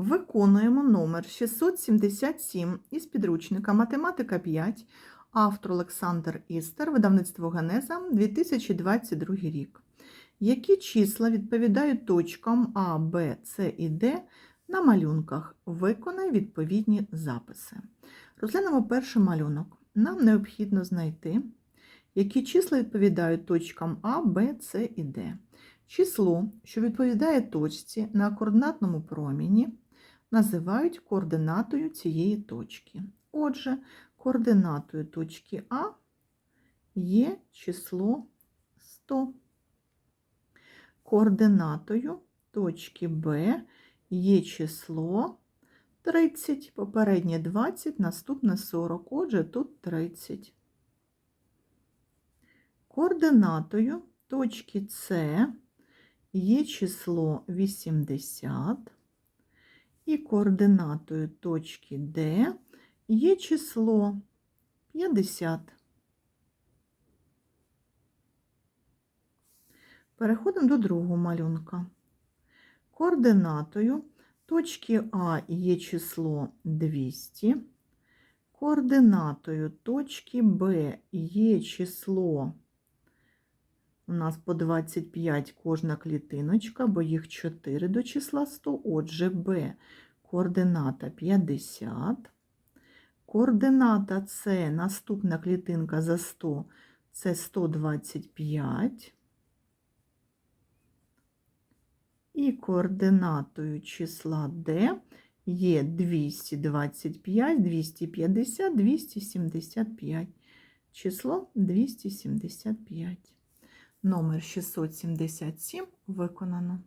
Виконуємо номер 677 із підручника Математика 5, автор Олександр Істер, видавництво Генеза, 2022 рік. Які числа відповідають точкам А, Б, С і Д на малюнках? Виконай відповідні записи. Розглянемо перший малюнок. Нам необхідно знайти, які числа відповідають точкам А, Б, С і Д. Число, що відповідає точці на координатному проміні, називають координатою цієї точки. Отже, координатою точки А є число 100. Координатою точки Б є число 30, попереднє 20, наступне 40, отже, тут 30. Координатою точки С є число 80, і координатою точки Д є число 50. Переходимо до другого малюнка. Координатою точки А є число 200, координатою точки Б є число у нас по 25 кожна клітиночка, бо їх 4 до числа 100. Отже, Б координата 50. Координата С, наступна клітинка за 100 це 125. І координатою числа D є 225, 250, 275. Число 275. Номер 677 виконано.